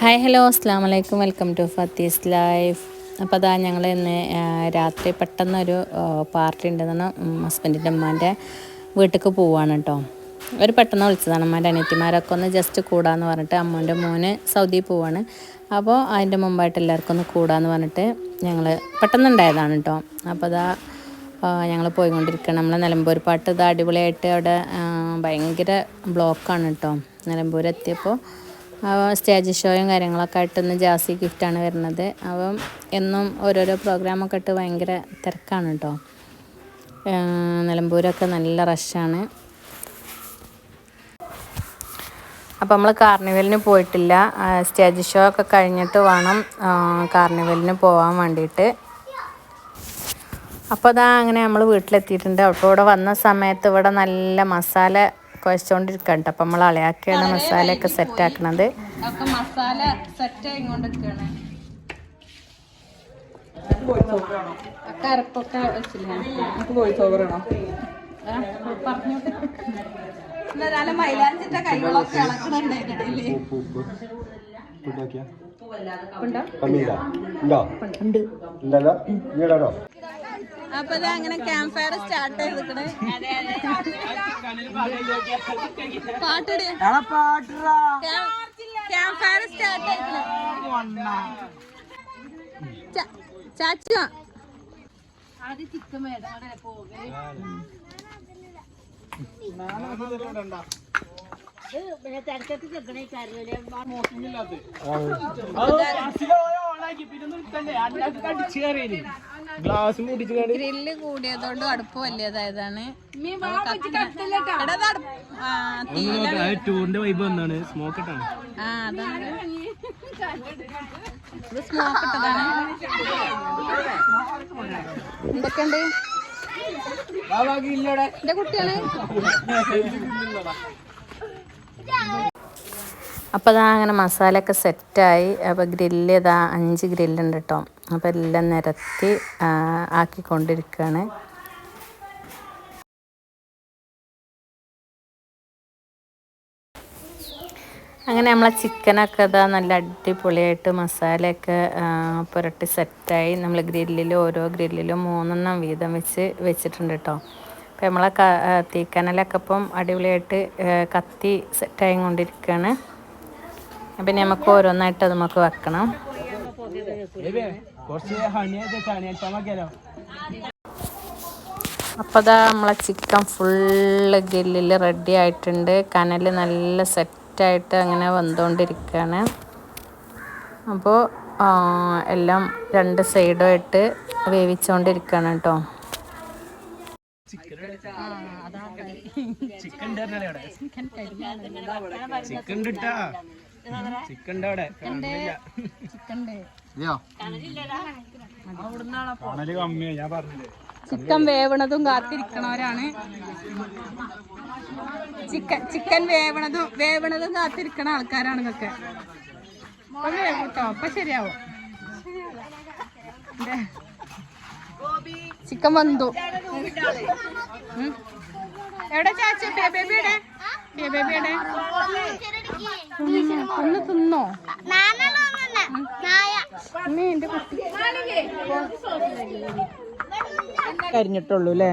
Hi hello അസ്സാം വലൈക്കും welcome to ഫത്തീസ് life അപ്പോൾ അതാ ഞങ്ങൾ ഇന്ന് രാത്രി പെട്ടെന്നൊരു പാർട്ടി ഉണ്ടെന്നാണ് ഹസ്ബൻഡിന്റെ അമ്മാന്റെ വീട്ടിലേക്ക് പോവാണ് കേട്ടോ ഒരു പെട്ടെന്ന് വിളിച്ചതാണ് അമ്മേന്റെ അനിയത്തിമാരൊക്കെ ഒന്ന് ജസ്റ്റ് കൂടാന്ന് പറഞ്ഞിട്ട് അമ്മൂന്റെ മോന് സൗദി പോവാണ്. അപ്പോൾ അതിന്റെ മുമ്പായിട്ട് എല്ലാവർക്കും ഒന്ന് കൂടാന്ന് പറഞ്ഞിട്ട് ഞങ്ങൾ പെട്ടെന്നുണ്ടായതാണ് കേട്ടോ അപ്പോൾ അതാ ഞങ്ങൾ പോയിക്കൊണ്ടിരിക്കുകയാണ് നമ്മളെ നിലമ്പൂർ പാട്ട് ഇത് അടിപൊളിയായിട്ട് അവിടെ ഭയങ്കര ബ്ലോക്കാണ് കേട്ടോ നിലമ്പൂർ എത്തിയപ്പോൾ സ്റ്റേജ് ഷോയും കാര്യങ്ങളൊക്കെ ആയിട്ട് ഇന്ന് ജാസി ഗിഫ്റ്റാണ് വരുന്നത്. അപ്പം എന്നും ഓരോരോ പ്രോഗ്രാമൊക്കെ ഇട്ട് ഭയങ്കര തിരക്കാണ് കേട്ടോ. നിലമ്പൂരൊക്കെ നല്ല റഷാണ്. അപ്പോൾ നമ്മൾ കാർണിവലിന് പോയിട്ടില്ല. സ്റ്റേജ് ഷോ ഒക്കെ കഴിഞ്ഞിട്ട് വേണം കാർണിവലിന് പോകാൻ വേണ്ടിയിട്ട്. അപ്പോൾ അതാ അങ്ങനെ നമ്മൾ വീട്ടിലെത്തിയിട്ടുണ്ട്. അപ്പോൾ ഇവിടെ വന്ന സമയത്ത് ഇവിടെ നല്ല മസാല കുഴച്ചുകൊണ്ടിരിക്കണ്ട അപ്പം നമ്മൾ അളയാക്കിയാണ് മസാലയൊക്കെ സെറ്റ് ആക്കണത്. ഒക്കെ മസാല സെറ്റ് ആയിക്കൊണ്ടിരിക്കുകയാണ് നല്ല മൈലാഞ്ചിന്റെ കൈകളൊക്കെ ഇളക്കണുണ്ടായില്ലേ ഉണ്ട്? ഉണ്ടല്ലോ? ഇങ്ങടാണോ അപ്പൊ ഇത് അങ്ങനെ ക്യാമ്പ് ഫയർ സ്റ്റാർട്ട് ചെയ്തിക്കണ് പാട്ടിട്. ക്യാമ്പ് ഫയർ സ്റ്റാർട്ട് ചെയ്തിക്കണ് ചാച്ചു ഗ്രില്ല് കൂടിയതുകൊണ്ട് അടുപ്പ് വലിയതായതാണ്. എടാ, കൂടിയതുകൊണ്ട് അടുപ്പ്- വലിയതായതാണ്. ടൂറിന്റെ വൈബ് വന്നാണ്. സ്മോക്ക് ഇട്ടാണ്. ആ അതാണ്. ഇത് സ്മോക്ക് ഇട്ടതാണ്. എന്തൊക്കെയുണ്ട്? എന്റെ കുട്ടിയാണ്. അപ്പോൾ അതാ അങ്ങനെ മസാലയൊക്കെ സെറ്റായി. അപ്പോൾ ഗ്രില്ല് ഇതാ അഞ്ച് ഗ്രില്ലുണ്ട് കേട്ടോ അപ്പോൾ എല്ലാം നിരത്തി ആക്കിക്കൊണ്ടിരിക്കുകയാണ് അങ്ങനെ നമ്മളെ ചിക്കനൊക്കെ ഇതാ നല്ല അടിപൊളിയായിട്ട് മസാലയൊക്കെ പുരട്ടി സെറ്റായി. നമ്മൾ ഗ്രില്ലിൽ ഓരോ ഗ്രില്ലിലും മൂന്നെണ്ണം വീതം വെച്ച് വെച്ചിട്ടുണ്ട് കേട്ടോ അപ്പോൾ നമ്മളെ തീക്കനലൊക്കെ ഇപ്പം അടിപൊളിയായിട്ട് കത്തി സെറ്റായി കൊണ്ടിരിക്കുകയാണ് ഇനി നമുക്ക് ഓരോന്നായിട്ട് നമുക്ക് വെക്കണം. അപ്പോൾ അതാ നമ്മളെ ചിക്കൻ ഫുള്ള് ഗ്രില്ലിൽ റെഡി ആയിട്ടുണ്ട്. കനൽ നല്ല സെറ്റായിട്ട് അങ്ങനെ വന്നുകൊണ്ടിരിക്കുകയാണ് അപ്പോൾ എല്ലാം രണ്ട് സൈഡുമായിട്ട് വേവിച്ചുകൊണ്ടിരിക്കുകയാണ് കേട്ടോ. ചിക്കൻ ചിക്കൻ ചിക്കൻ വേവണതും കാത്തിരിക്കണവരാണ്. ചിക്കൻ ചിക്കൻ വേവണതും വേവണതും കാത്തിരിക്കണ ആൾക്കാരാണ് ഇതൊക്കെ. കേട്ടോ അപ്പൊ ശരിയാവും. ചിക്കൻ വന്നു. എവിടെ ചാച്ചു? ബേബിയുടെ ബേബിയുടെ ഒന്ന് തിന്നോ? എന്റെ കുട്ടി. കരിഞ്ഞിട്ടുള്ളൂ അല്ലേ?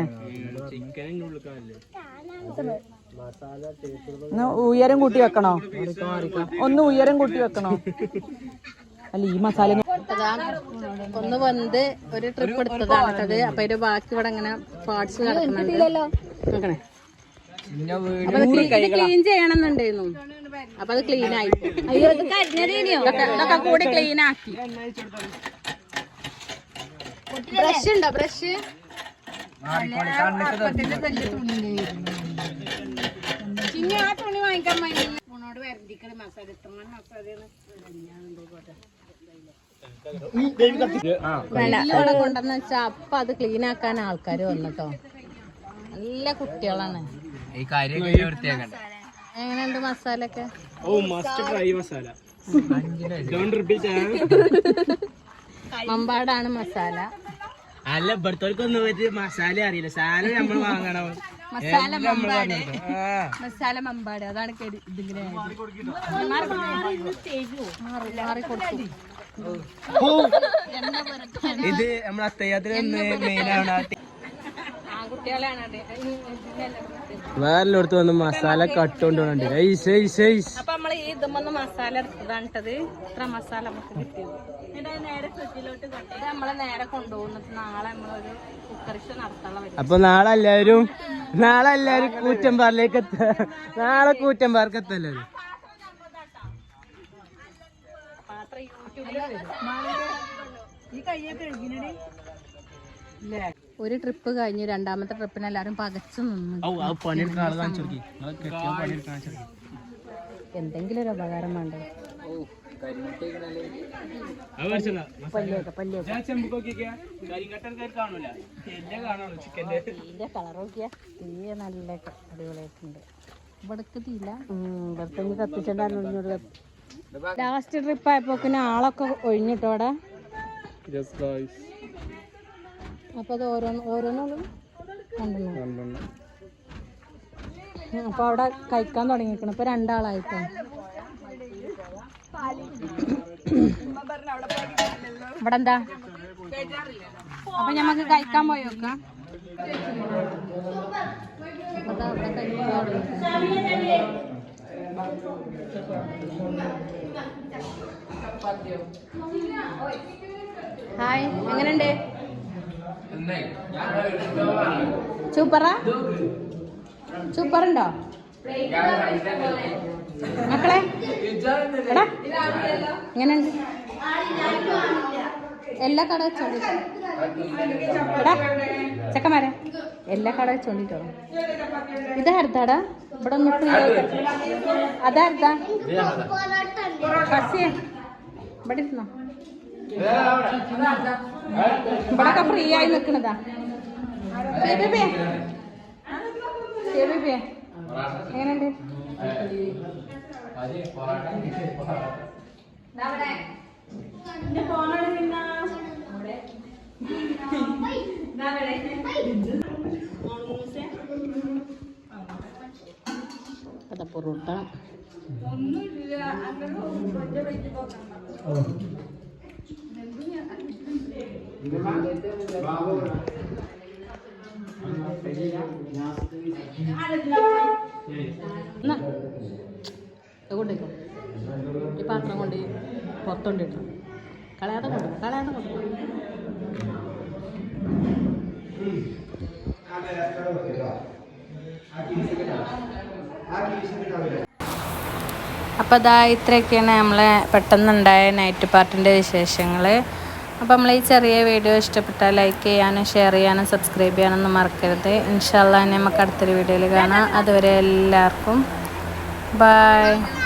ഉയരം കൂട്ടി വെക്കണോ? ഒന്ന് ഉയരം കൂട്ടി വെക്കണോ? അല്ല ഈ മസാല ഒന്ന് വന്ന് ഒരു ട്രിപ്പ് എടുത്തതാണ് അപ്പൊ അതിന്റെ ബാക്കി ഇവിടെ അങ്ങനെ പാർട്സ് കിടക്കുന്നുണ്ട് ക്ലീൻ ചെയ്യണമെന്നുണ്ടായിരുന്നു. അപ്പൊ അത് ക്ലീൻ ആയി. ഇതൊക്കെ ഇതൊക്കെ കൂടി ക്ലീൻ ആക്കി. ബ്രഷ് ഉണ്ടോ? ബ്രഷ്? ചിങ്ങ ആ തുണി വാങ്ങിക്കാൻ വെള്ളം കൊണ്ടെന്ന് വെച്ചാ അപ്പൊ അത് ക്ലീൻ ആക്കാൻ ആൾക്കാര് വന്നിട്ടോ നല്ല കുട്ടികളാണ്. ഈ കാര്യമൊക്കെ വൃത്തിയാക്കണ്ട എങ്ങനെയുണ്ട് മസാല ഒക്കെ ഓ must fry masala. Don't repeat മമ്പാടാണ് masala. അല്ല ഇവിടത്തോൽക്കൊന്നും ഒരു മസാല അറിയില്ല. സാധനം നമ്മൾ വാങ്ങണം. മസാല മമ്പാട്. മസാല മമ്പാട്. അതാണ് ഇതിങ്ങനെ ഇത് നമ്മളെ അത്തയ്യാത്ര മെയിൻ വേറെല്ലായിടത്ത് വന്ന് മസാല കട്ടുകൊണ്ടുണ്ട് അപ്പൊ നമ്മൾ ഈ ഇതുമൊന്ന് മസാല എടുത്തതാണിട്ടത്. ഇത്ര മസാല നമുക്ക് കിട്ടിയത്. നേരെ ഫ്രിഡ്ജിലോട്ട് കൊണ്ടേ നമ്മളെ നേരെ കൊണ്ടുപോകുന്നിട്ട് നാളെ നമ്മളൊരു കുക്കറിഷ നടത്താനുള്ള പരിപാടി. അപ്പൊ നാളെ എല്ലാവരും നാളെ എല്ലാവരും കൂറ്റമ്പാറിലേക്ക് എത്ത നാളെ കൂറ്റമ്പാർക്ക് എത്തല്ലോ ഈ കയ്യൊക്കെ വരും. ഒരു ട്രിപ്പ് കഴിഞ്ഞ്. രണ്ടാമത്തെ ട്രിപ്പിന് എല്ലാരും പകച്ചു നിന്നു. എന്തെങ്കിലും ഒരു ഉപകാരം വേണ്ടേ? കളർ നോക്കിയാ നല്ല അടിപൊളിയായിട്ടുണ്ട്. ഇവിടക്ക് തീയില്ല? കത്തിച്ചിട്ടുണ്ടായിരുന്നു ലാസ്റ്റ് ട്രിപ്പ് ആയപ്പോ ആളൊക്കെ ഒഴിഞ്ഞിട്ടോ അവിടെ അപ്പൊ അത് ഓരോന്ന് ഓരോന്നും കണ്ടെന്നു അപ്പൊ അവിടെ കഴിക്കാൻ തുടങ്ങിയിരിക്കണം ഇപ്പൊ രണ്ടാളായിട്ടോ? ഇവിടെ എന്താ? അപ്പൊ ഞമ്മക്ക് കഴിക്കാൻ പോയി നോക്കാം. ഹായ് എങ്ങനെയുണ്ട്? സൂപ്പറാ സൂപ്പറുണ്ടോ മക്കളെ? എടാ എങ്ങനെയുണ്ട് എല്ലാ കട വെച്ചോണ്ടിട്ടോ. എടാ ചെക്കന്മാരെ എല്ലാ കട വെച്ചോണ്ടിട്ടോ. ഇതാർത്താടാ ഇവിടെ ഒന്ന് ഫ്രീ അതാർത്താ ഫസിയ ഇവിടെ ഇരുന്നോ. ഇവിടൊക്കെ ഫ്രീ ആയി നിക്കണതാ. എങ്ങനെയുണ്ട്? അതാ പൊറോട്ട. ഒന്നുമില്ല. ഇത് കൊണ്ടേക്കോ ഈ പാത്രം കൊണ്ട് പുറത്തോണ്ടിട്ടു. കളയാതെ കൊണ്ടു കളയാതെ കൊണ്ടു അപ്പോൾ അതാ ഇത്രയൊക്കെയാണ് നമ്മളെ പെട്ടെന്നുണ്ടായ നൈറ്റ് പാർട്ടിന്റെ വിശേഷങ്ങൾ അപ്പോൾ നമ്മൾ ഈ ചെറിയ വീഡിയോ ഇഷ്ടപ്പെട്ടാൽ ലൈക്ക് ചെയ്യാനും ഷെയർ ചെയ്യാനും സബ്സ്ക്രൈബ് ചെയ്യാനൊന്നും മറക്കരുത്. ഇൻഷാല്ല നമുക്ക് അടുത്തൊരു വീഡിയോയിൽ കാണാം. അതുവരെ എല്ലാവർക്കും ബൈ